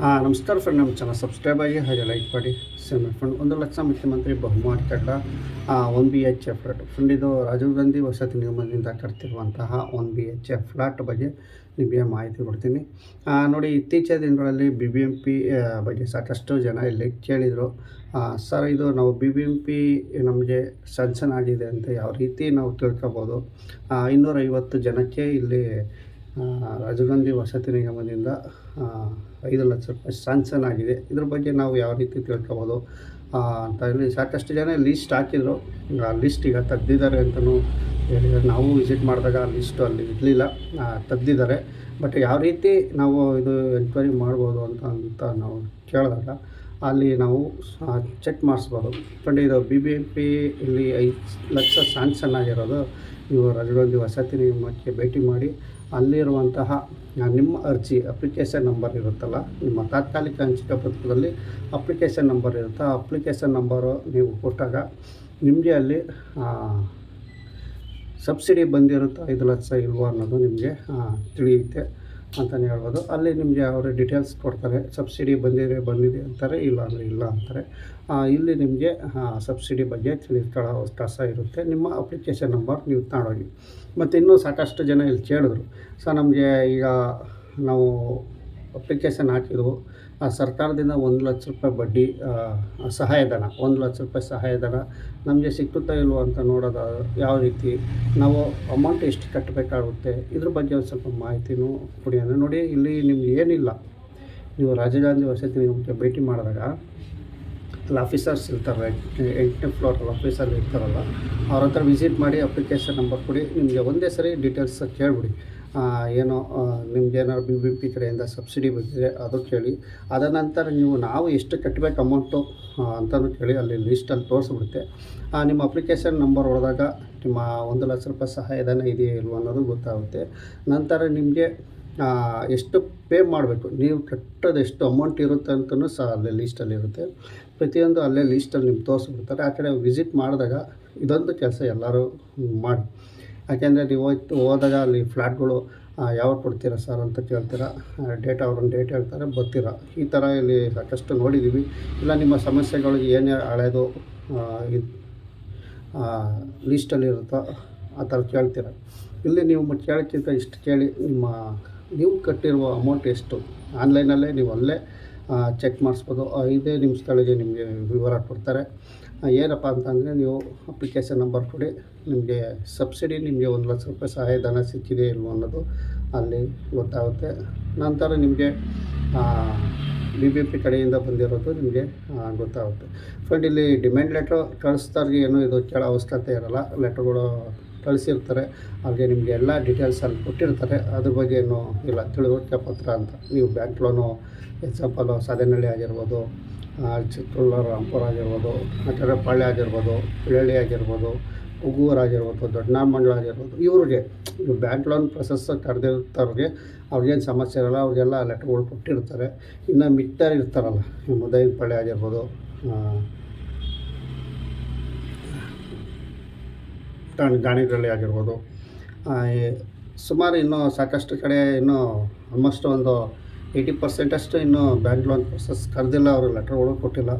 ನಮಸ್ಕಾರ ಫ್ರೆಂಡ್ ನಮ್ಮ channel subscribe ಆಗಿ ಹಾಗೆ ಲೈಕ್ ಮಾಡಿ. ಸೇಮ್ ಫ್ರೆಂಡ್ ಒಂದು ಲಕ್ಷ ಮುಖ್ಯಮಂತ್ರಿ ಬಹುಮಾನ ಕಟ್ಟ one B H F flat friend ಇದು ರಾಜೀವ್ ಗಾಂಧಿ ವಸತಿ ನಿಗಮದಿಂದ ಕಟ್ತಿರುವಂತಹ one B H F flat ಬಗ್ಗೆ ನಿಮಗೆ ಮಾಹಿತಿ ಕೊಡ್ತೀನಿ. ನೋಡಿ, ಇತ್ತೀಚಿನ ದಿನಗಳಲ್ಲಿ ಬಿ ಬಿ ಎಂ ಪಿ ಬಗ್ಗೆ ಸಾಕಷ್ಟು ಜನ ಇಲ್ಲಿ ಕೇಳಿದರು. ಸರ್ ಇದು ನಾವು ಬಿ ಬಿ ಎಂ ಪಿ ನಮಗೆ ಸ್ಯಾಂಕ್ಷನ್ ಆಗಿದೆ ಅಂತ ಯಾವ ರೀತಿ ನಾವು ತಿಳ್ಕೊಬೋದು? ಇನ್ನೂರೈವತ್ತು ಜನಕ್ಕೆ ಇಲ್ಲಿ ರಾಜೀವ್ ವಸತಿ ನಿಗಮದಿಂದ ಐದು ಲಕ್ಷ ರೂಪಾಯಿ ಸ್ಯಾಂಕ್ಷನ್ ಆಗಿದೆ. ಇದ್ರ ಬಗ್ಗೆ ನಾವು ಯಾವ ರೀತಿ ತಿಳ್ಕೊಬೋದು? ಅಂತ ಹೇಳಿ ಸಾಕಷ್ಟು ಜನ ಲಿಸ್ಟ್ ಹಾಕಿದ್ರು. ಆ ಲಿಸ್ಟ್ ಈಗ ತೆಗ್ದಿದ್ದಾರೆ ಅಂತಲೂ ಹೇಳಿದರೆ ನಾವು ವಿಸಿಟ್ ಮಾಡಿದಾಗ ಆ ಲಿಸ್ಟು ಅಲ್ಲಿ ಇರಲಿಲ್ಲ. ತೆಗ್ದಿದ್ದಾರೆ. ಬಟ್ ಯಾವ ರೀತಿ ನಾವು ಇದು ಎನ್ಕ್ವೈರಿ ಮಾಡ್ಬೋದು ಅಂತ ಅಂತ ನಾವು ಕೇಳಿದಾಗ ಅಲ್ಲಿ ನಾವು ಚೆಕ್ ಮಾಡಿಸ್ಬೋದು. ಕಂಡು ಇದು ಬಿ ಬಿ ಎಂ ಪಿ ಇಲ್ಲಿ ಐದು ಲಕ್ಷ ಸ್ಯಾಂಕ್ಷನ್ ಆಗಿರೋದು. ಇವರು ರಾಜೀವ್ ವಸತಿ ನಿಗಮಕ್ಕೆ ಭೇಟಿ ಮಾಡಿ ಅಲ್ಲಿರುವಂತಹ ನಿಮ್ಮ ಅರ್ಜಿ ಅಪ್ಲಿಕೇಶನ್ ನಂಬರ್ ಇರುತ್ತಲ್ಲ, ನಿಮ್ಮ ತಾತ್ಕಾಲಿಕ ಹಂಚಿಕೆ ಪತ್ರದಲ್ಲಿ ಅಪ್ಲಿಕೇಶನ್ ನಂಬರ್ ಇರುತ್ತೆ, ಆ ಅಪ್ಲಿಕೇಶನ್ ನಂಬರು ನೀವು ಕೊಟ್ಟಾಗ ನಿಮಗೆ ಅಲ್ಲಿ ಸಬ್ಸಿಡಿ ಬಂದಿರುತ್ತಾ, ಐದು ಲಕ್ಷ ಇಲ್ವಾ ಅನ್ನೋದು ನಿಮಗೆ ತಿಳಿಯುತ್ತೆ. ಅಂತಲೇ ಹೇಳ್ಬೋದು. ಅಲ್ಲಿ ನಿಮಗೆ ಅವರು ಡೀಟೇಲ್ಸ್ ಕೊಡ್ತಾರೆ. ಸಬ್ಸಿಡಿ ಬಂದಿದೆ ಬಂದಿದೆ ಅಂತಾರೆ, ಇಲ್ಲ ಅಂದರೆ ಇಲ್ಲ ಅಂತಾರೆ. ಇಲ್ಲಿ ನಿಮಗೆ ಸಬ್ಸಿಡಿ ಬಗ್ಗೆ ತಿಳಿಸ್ಕೊಳ್ಳೋ ಅವಕಾಶ ಇರುತ್ತೆ. ನಿಮ್ಮ ಅಪ್ಲಿಕೇಶನ್ ನಂಬರ್ ನೀವು ತಗೊಂಡೋಗಿ. ಮತ್ತು ಇನ್ನೂ ಸಾಕಷ್ಟು ಜನ ಇಲ್ಲಿ ಕೇಳಿದ್ರು. ಸೊ ನಮಗೆ ಈಗ ನಾವು ಅಪ್ಲಿಕೇಶನ್ ಹಾಕಿದ್ವು. ಸರ್ಕಾರದಿಂದ ಒಂದು ಲಕ್ಷ ರೂಪಾಯಿ ಬಡ್ಡಿ ಸಹಾಯಧನ, ಒಂದು ಲಕ್ಷ ರೂಪಾಯಿ ಸಹಾಯಧನ ನಮಗೆ ಸಿಕ್ಕುತ್ತಾ ಇಲ್ವೋ ಅಂತ ನೋಡೋದು ಯಾವ ರೀತಿ, ನಾವು ಅಮೌಂಟ್ ಎಷ್ಟು ಕಟ್ಟಬೇಕಾಗುತ್ತೆ, ಇದ್ರ ಬಗ್ಗೆ ಒಂದು ಸ್ವಲ್ಪ ಮಾಹಿತಿನೂ ಕೊಡಿ ಅಂದರೆ ನೋಡಿ, ಇಲ್ಲಿ ನಿಮ್ಗೆ ಏನಿಲ್ಲ. ನೀವು ರಾಜೀವ್ ಗಾಂಧಿ ವಸತಿ ನಿಮಗೆ ಭೇಟಿ ಮಾಡಿದಾಗ, ಅಲ್ಲಿ ಆಫೀಸರ್ಸ್ ಇರ್ತಾರೆ, ಎಂಟನೇ ಫ್ಲೋರಲ್ಲಿ ಆಫೀಸರ್ ಇರ್ತಾರಲ್ಲ, ಅವ್ರ ಹತ್ರ ವಿಸಿಟ್ ಮಾಡಿ ಅಪ್ಲಿಕೇಶನ್ ನಂಬರ್ ಕೊಡಿ, ನಿಮಗೆ ಒಂದೇ ಸರಿ ಡೀಟೇಲ್ಸ್ ಕೇಳಿಬಿಡಿ. ಏನೋ ನಿಮ್ಗೆ ಏನಾದ್ರು ಬಿ ಬಿ ಪಿ ಕಡೆಯಿಂದ ಸಬ್ಸಿಡಿ ಬಂದಿದೆ ಅದು ಕೇಳಿ. ಅದ ನಂತರ ನೀವು ನಾವು ಎಷ್ಟು ಕಟ್ಟಬೇಕು ಅಮೌಂಟು ಅಂತಲೂ ಕೇಳಿ ಅಲ್ಲಿ ಲಿಸ್ಟಲ್ಲಿ ತೋರಿಸ್ಬಿಡುತ್ತೆ. ನಿಮ್ಮ ಅಪ್ಲಿಕೇಶನ್ ನಂಬರ್ ಹೊಡೆದಾಗ ನಿಮ್ಮ ಒಂದು ಲಕ್ಷ ರೂಪಾಯಿ ಸಹಾಯಧನ ಇದೆಯಾ ಇಲ್ವ ಅನ್ನೋದು ಗೊತ್ತಾಗುತ್ತೆ. ನಂತರ ನಿಮಗೆ ಎಷ್ಟು ಪೇ ಮಾಡಬೇಕು, ನೀವು ಕಟ್ಟೋದು ಎಷ್ಟು ಅಮೌಂಟ್ ಇರುತ್ತೆ ಅಂತಲೂ ಸಹ ಅಲ್ಲೇ ಲೀಸ್ಟಲ್ಲಿ ಇರುತ್ತೆ. ಪ್ರತಿಯೊಂದು ಅಲ್ಲೇ ಲೀಸ್ಟಲ್ಲಿ ನಿಮ್ಗೆ ತೋರಿಸ್ಬಿಡ್ತಾರೆ. ಆ ಕಡೆ ವಿಸಿಟ್ ಮಾಡಿದಾಗ ಇದೊಂದು ಕೆಲಸ ಎಲ್ಲರೂ ಮಾಡಿ. ಯಾಕೆಂದರೆ ನೀವು ಹೋಯ್ತು ಹೋದಾಗ ಅಲ್ಲಿ ಫ್ಲ್ಯಾಟ್ಗಳು ಯಾವಾಗ ಕೊಡ್ತೀರಾ ಸರ್ ಅಂತ ಕೇಳ್ತೀರಾ? ಡೇಟ್ ಅವ್ರೊಂದು ಡೇಟ್ ಹೇಳ್ತಾರೆ, ಬರ್ತೀರಾ. ಈ ಥರ ಇಲ್ಲಿ ಸಾಕಷ್ಟು ನೋಡಿದ್ದೀವಿ. ಇಲ್ಲ, ನಿಮ್ಮ ಸಮಸ್ಯೆಗಳು ಏನೇ ಹಳೆಯದು ಇದು ಲೀಸ್ಟಲ್ಲಿರುತ್ತೋ ಆ ಥರ ಕೇಳ್ತೀರ. ಇಲ್ಲಿ ನೀವು ಕೇಳೋಕ್ಕಿಂತ ಇಷ್ಟು ಕೇಳಿ, ನಿಮ್ಮ, ನೀವು ಕಟ್ಟಿರುವ ಅಮೌಂಟ್ ಎಷ್ಟು? ಆನ್ಲೈನಲ್ಲೇ ನೀವು ಅಲ್ಲೇ ಚೆಕ್ ಮಾಡಿಸ್ಬೋದು. ಐದೇ ನಿಮಿಷದೊಳಗೆ ನಿಮಗೆ ವಿವರ ಕೊಡ್ತಾರೆ. ಏನಪ್ಪ ಅಂತಂದರೆ ನೀವು ಅಪ್ಲಿಕೇಶನ್ ನಂಬರ್ ಕೊಡಿ. ನಿಮಗೆ ಸಬ್ಸಿಡಿ ನಿಮಗೆ ಒಂದು ಲಕ್ಷ ರೂಪಾಯಿ ಸಹಾಯಧನ ಸಿಕ್ಕಿದೆ ಇಲ್ವೋ ಅನ್ನೋದು ಅಲ್ಲಿ ಗೊತ್ತಾಗುತ್ತೆ. ನಂತರ ನಿಮಗೆ ಬಿ ಬಿ ಪಿ ಕಡೆಯಿಂದ ಬಂದಿರೋದು ನಿಮಗೆ ಗೊತ್ತಾಗುತ್ತೆ. ಫ್ರೆಂಡ್ ಇಲ್ಲಿ ಡಿಮ್ಯಾಂಡ್ ಲೆಟ್ರ್ ಕಳಿಸ್ತಾರೆ ಏನು ಇದು ಕೇಳೋ ಅವಶ್ಯಕತೆ ಇರೋಲ್ಲ. ಲೆಟ್ರ್ಗಳು ಕಳಿಸಿರ್ತಾರೆ. ಅವ್ರಿಗೆ ನಿಮಗೆ ಎಲ್ಲ ಡೀಟೇಲ್ಸ್ ಅಲ್ಲಿ ಕೊಟ್ಟಿರ್ತಾರೆ. ಅದ್ರ ಬಗ್ಗೆ ಏನು ಇಲ್ಲ ತಿಳುವಳಿಕೆ ಪತ್ರ ಅಂತ. ನೀವು ಬ್ಯಾಂಕ್ ಲೋನು ಎಕ್ಸಾಂಪಲು ಸಾಧನಹಳ್ಳಿ ಆಗಿರ್ಬೋದು ಆ, ಚಿಕ್ಕಬಳ್ಳಾಪುರ ರಾಂಪುರ ಆಗಿರ್ಬೋದು ನಟರ ಪಾಳ್ಯ ಆಗಿರ್ಬೋದು ಪಿಳಳ್ಳಿ ಆಗಿರ್ಬೋದು ಆಗಿರ್ಬೋದು ದೊಡ್ಡನಾಮಂಡ್ಲ ಆಗಿರ್ಬೋದು ಇವ್ರಿಗೆ ಇವು ಬ್ಯಾಂಕ್ ಲೋನ್ ಪ್ರೊಸೆಸ್ ಕರೆದಿರ್ತಾವ್ರಿಗೆ ಅವ್ರಿಗೇನು ಸಮಸ್ಯೆ ಇರಲ್ಲ ಅವ್ರಿಗೆಲ್ಲ ಲೆಟ್ರ್ಗಳು ಕೊಟ್ಟಿರ್ತಾರೆ. ಇನ್ನು ಮಿಟ್ಟರ್ ಇರ್ತಾರಲ್ಲ ಪಾಳ್ಯ ಆಗಿರ್ಬೋದು ಆ, ದಾಣಿ ದಾಣಿಗಳ್ಳಿ ಆಗಿರ್ಬೋದು ಸುಮಾರು ಇನ್ನೂ ಸಾಕಷ್ಟು ಕಡೆ ಇನ್ನೂ ಆಲ್ಮೋಸ್ಟ್ ಒಂದು ಏಯ್ಟಿ ಪರ್ಸೆಂಟಷ್ಟು ಇನ್ನೂ ಬ್ಯಾಂಕ್ ಲೋನ್ ಪ್ರೊಸೆಸ್ ಕರೆದಿಲ್ಲ, ಅವರು ಲೆಟ್ರ್ಗಳು ಕೊಟ್ಟಿಲ್ಲ.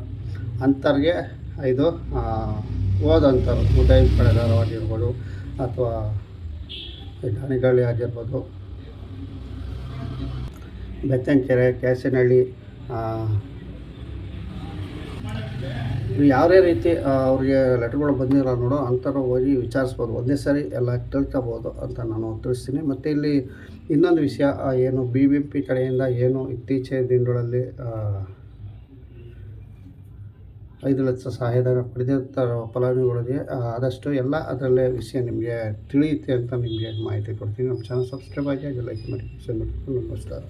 ಅಂಥವ್ರಿಗೆ ಇದು ಓದಂಥವ್ರು ಉದಯ ಪಡೆದವರಾಗಿರ್ಬೋದು ಅಥವಾ ದಾಣಿಗಳ್ಳಿ ಆಗಿರ್ಬೋದು. ಬೆತ್ತಂಕೆರೆ ಕ್ಯಾಸಿನಹಳ್ಳಿ ಯಾವುದೇ ರೀತಿ ಅವ್ರಿಗೆ ಲೆಟರ್ಗಳು ಬಂದಿರೋ ನೋಡೋ, ಅಂಥವ್ರು ಹೋಗಿ ವಿಚಾರಿಸ್ಬೋದು. ಒಂದೇ ಸರಿ ಎಲ್ಲ ತಿಳ್ಕೋಬೋದು ಅಂತ ನಾನು ತಿಳಿಸ್ತೀನಿ. ಮತ್ತು ಇಲ್ಲಿ ಇನ್ನೊಂದು ವಿಷಯ ಏನು ಬಿ ಬಿ ಪಿ ಕಡೆಯಿಂದ ಏನು ಇತ್ತೀಚಿನ ದಿನಗಳಲ್ಲಿ ಐದು ಲಕ್ಷ ಸಹಾಯಧನ ಪಡೆದಿರ್ತಾರೋ ಫಲಾನುಭವಿಗಳಿಗೆ ಆದಷ್ಟು ಎಲ್ಲ ಅದರಲ್ಲೇ ವಿಷಯ ನಿಮಗೆ ತಿಳಿಯುತ್ತೆ ಅಂತ ನಿಮಗೆ ಮಾಹಿತಿ ಕೊಡ್ತೀನಿ. ನಮ್ಮ ಚಾನಲ್ ಸಬ್ಸ್ಕ್ರೈಬ್ ಆಗಿ ಹಾಗೆ ಲೈಕ್ ಮಾಡಿ ಶೇರ್ ಮಾಡಿ. ನಮಸ್ಕಾರ.